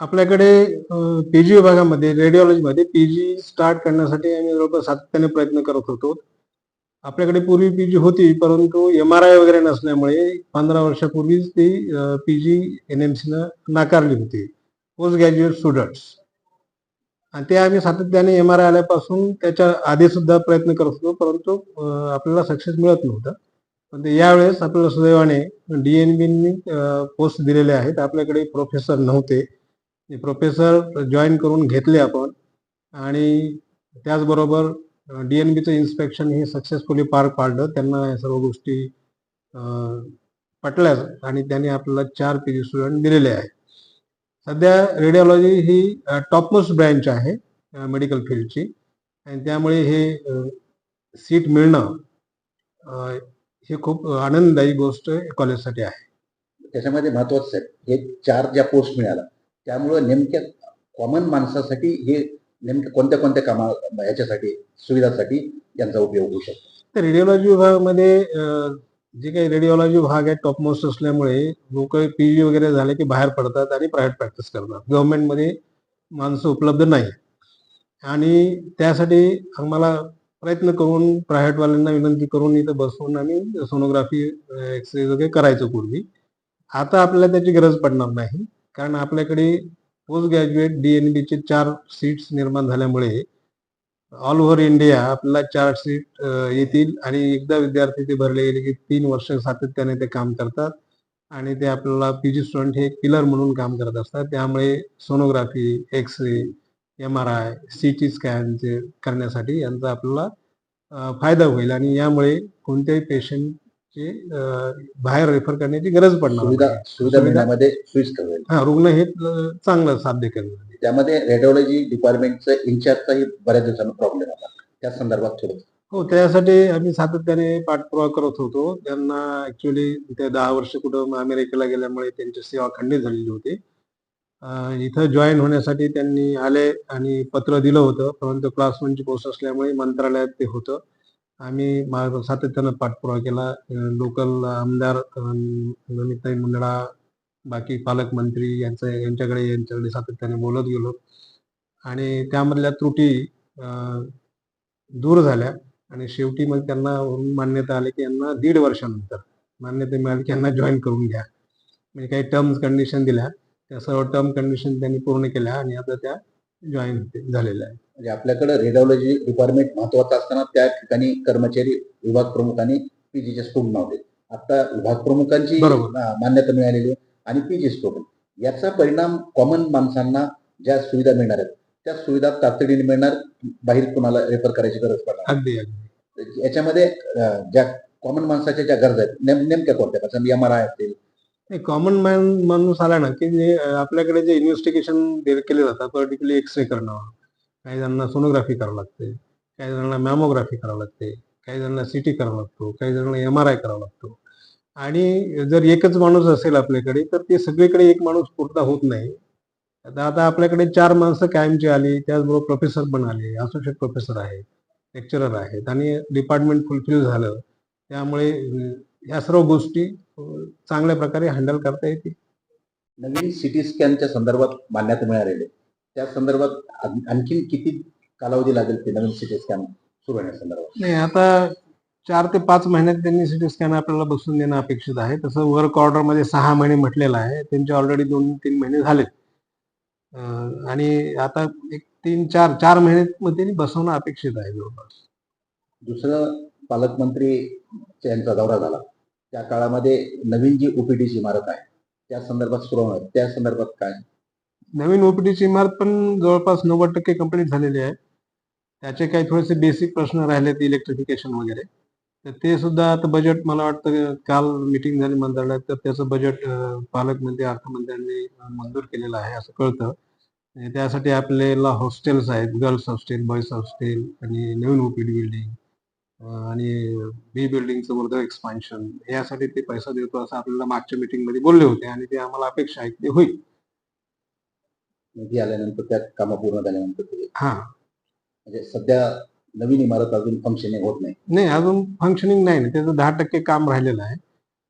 आपल्याकडे पीजी विभागामध्ये रेडिओलॉजीमध्ये PG start करण्यासाठी आम्ही जवळपास सातत्याने प्रयत्न करत होतो. आपल्याकडे पूर्वी पीजी होती परंतु एम आर आय वगैरे नसल्यामुळे पंधरा वर्षापूर्वीच ती पीजी एन एम सीनं नाकारली होती. पोस्ट ग्रॅज्युएट स्टुडंट्स आणि ते आम्ही सातत्याने एम आर आय आल्यापासून त्याच्या आधी सुद्धा प्रयत्न करत होतो परंतु आपल्याला सक्सेस मिळत नव्हतं. पण ते यावेळेस आपल्याला सुदैवाने डीएनबीनी पोस्ट दिलेले आहेत. आपल्याकडे प्रोफेसर नव्हते. प्रोफेसर जॉईन करून घेतले आपण. आणि त्याचबरोबर डी एन बीचं इन्स्पेक्शन हे सक्सेसफुली पार पाडलं. त्यांना या सर्व गोष्टी पटल्या आणि त्यांनी आपल्याला चार पी जी स्टुडंट दिलेले आहे सध्या रेडिओलॉजी ही टॉपमोस्ट ब्रँच आहे मेडिकल फील्डची आणि त्यामुळे हे सीट मिळणं हे खूप आनंददायी गोष्ट कॉलेजसाठी आहे. त्याच्यामध्ये महत्वाचं आहे हे चार ज्या पोस्ट मिळाल्या त्यामुळं नेमक्या कॉमन माणसासाठी हे नेमक्या कोणत्या कोणत्या कामा याच्यासाठी सुविधासाठी यांचा उपयोग होऊ शकतो. तर रेडिओलॉजी विभागामध्ये जे काही रेडिओलॉजी भाग आहे टॉपमोस्ट असल्यामुळे लोक पी जी वगैरे झाले की बाहेर पडतात आणि प्रायव्हेट प्रॅक्टिस करतात. गव्हर्नमेंटमध्ये माणसं उपलब्ध नाही. आणि त्यासाठी आम्हाला प्रयत्न करून प्रायव्हेटवाल्यांना विनंती करून इथं बसवून आम्ही सोनोग्राफी एक्सरे वगैरे करायचो पूर्वी. आता आपल्याला त्याची गरज पडणार नाही. कारण आपल्याकडे पोस्ट ग्रॅज्युएट डी एन बीचे चार सीट्स निर्माण झाल्यामुळे ऑल ओव्हर इंडिया आपल्याला चार सीट येतील आणि एकदा विद्यार्थी ते भरले गेले की तीन वर्ष सातत्याने ते काम करतात आणि ते आपल्याला पी जी स्टुडंट हे पिलर म्हणून काम करत असतात. त्यामुळे sonography X ray M R I C T स्कॅनचे करण्यासाठी यांचा आपल्याला फायदा होईल आणि यामुळे कोणत्याही पेशंटचे बाहेर रेफर करण्याची गरज पडणार सुविधा मिळण्यामध्ये होईल. हा रुग्ण हे चांगलं साध्य करणार त्यामध्ये रेडिओलॉजी डिपार्टमेंटचं इन्चार्जचाही बऱ्याच दिवसांना प्रॉब्लेम होता त्या संदर्भात थोडं. हो त्यासाठी आम्ही सातत्याने पाठपुरावा करत होतो. त्यांना ऍक्च्युली ते दहा वर्ष कुठं अमेरिकेला गेल्यामुळे त्यांची सेवा खंडित झालेली होती. इथं जॉईन होण्यासाठी त्यांनी आले आणि पत्र दिलं होतं. परंतु क्लास वनची पोस्ट असल्यामुळे मंत्रालयात ते होतं. आम्ही सातत्यानं पाठपुरावा केला. लोकल आमदार नमिताई मुंदडा बाकी पालकमंत्री यांचं यांच्याकडे यांच्याकडे सातत्याने बोलत गेलो. आणि त्यामधल्या त्रुटी दूर झाल्या. आणि शेवटी मग त्यांना मान्यता आली की यांना दीड वर्षानंतर मान्यता मिळाली की यांना जॉईन करून घ्या. म्हणजे काही टर्म्स कंडिशन दिल्या. त्या सर्व टर्म कंडिशन त्यांनी पूर्ण केल्या आणि आता त्या जॉईन झालेल्या आहेत. म्हणजे आपल्याकडे रेडिओलॉजी डिपार्टमेंट महत्वाचं असताना त्या ठिकाणी कर्मचारी विभाग प्रमुखांनी पीजीचे स्टुडंट नव्हते. आता विभाग प्रमुखांची मान्यता मिळालेली आहे आणि पीजी स्टुडंट याचा परिणाम कॉमन माणसांना ज्या सुविधा मिळणार आहेत त्या सुविधा तातडीने मिळणार बाहेर कुणाला रेफर करायची गरज पडणार याच्यामध्ये ज्या कॉमन माणसाच्या ज्या गरजा आहेत नेम- नेमक्या कोणत्या? एम आर आय असेल. कॉमन मॅन माणूस आला ना की आपल्याकडे जे इन्व्हेस्टिगेशन केले जातात पर्टिक्युलरली एक्स रे करणं काही जणांना सोनोग्राफी करावं लागते काही जणांना मॅमोग्राफी करावं लागते काही जणांना सिटी करावा लागतो काही जणांना एम आर आय करावा लागतो. आणि जर एकच माणूस असेल आपल्याकडे तर ते सगळीकडे एक माणूस पुरता होत नाही. आता आता आपल्याकडे चार माणसं कायमची आली त्याचबरोबर प्रोफेसर पण आले असोसिएट प्रोफेसर आहेत लेक्चरर आहेत आणि डिपार्टमेंट फुलफिल झालं. त्यामुळे या सर्व गोष्टी चांगल्या प्रकारे हँडल करता येतील. नवीन सिटी स्कॅनच्या संदर्भात मान्यता मिळालेली त्या संदर्भात आण- आणखीन किती कालावधी लागेल ते नवीन सिटी स्कॅन सुरू होण्यासंदर्भात नाही आता चार ते पाच महिन्यात त्यांनी सिटी स्कॅन आपल्याला बसून देणं अपेक्षित आहे. तसं वर्क ऑर्डरमध्ये सहा महिने म्हटलेलं आहे. त्यांचे ऑलरेडी दोन तीन महिने झालेत. आणि आता एक तीन चार चार महिन्यात त्यांनी बसवणं अपेक्षित आहे जवळपास. दुसरं पालकमंत्री यांचा दौरा झाला. त्या काळामध्ये नवीन जी ओपीडीची इमारत आहे त्या संदर्भात सुरू होणार. त्या संदर्भात काय? नवीन ओपीडीची इमारत पण जवळपास नव्वद टक्के कंप्लीट झालेली आहे. त्याचे काही थोडेसे बेसिक प्रश्न राहिलेत इलेक्ट्रिफिकेशन वगैरे. तर ते सुद्धा आता बजेट मला वाटतं काल मिटिंग झाली मंत्रालयात तर त्याचं बजेट पालकमंत्री अर्थमंत्र्यांनी मंजूर केलेलं आहे असं कळतं. त्यासाठी आपल्याला हॉस्टेल्स आहेत गर्ल्स हॉस्टेल बॉईज हॉस्टेल आणि नवीन ओपीडी बिल्डिंग आणि बी बिल्डिंगचं वर्धन एक्सपान्शन यासाठी ते पैसा देतो असं आपल्याला मागच्या मिटिंगमध्ये बोलले होते आणि ते आम्हाला अपेक्षा आहे की ते होईल. निधी आल्यानंतर त्या कामं पूर्ण झाल्यानंतर ते- हा. म्हणजे सध्या नवीन इमारत अजून फंक्शनिंग होत नाही. नाही अजून फंक्शनिंग नाही. ना त्याचं दहा टक्के काम राहिलेलं आहे.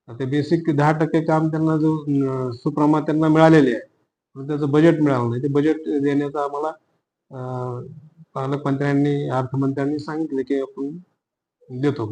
ते बेसिक दहा टक्के काम त्यांना जो अं, सुप्रमात त्यांना मिळालेले आहे. पण त्याचं बजेट मिळालं नाही. ते बजेट देण्याचं आम्हाला अं, पालकमंत्र्यांनी अर्थमंत्र्यांनी सांगितलं की आपण देतो.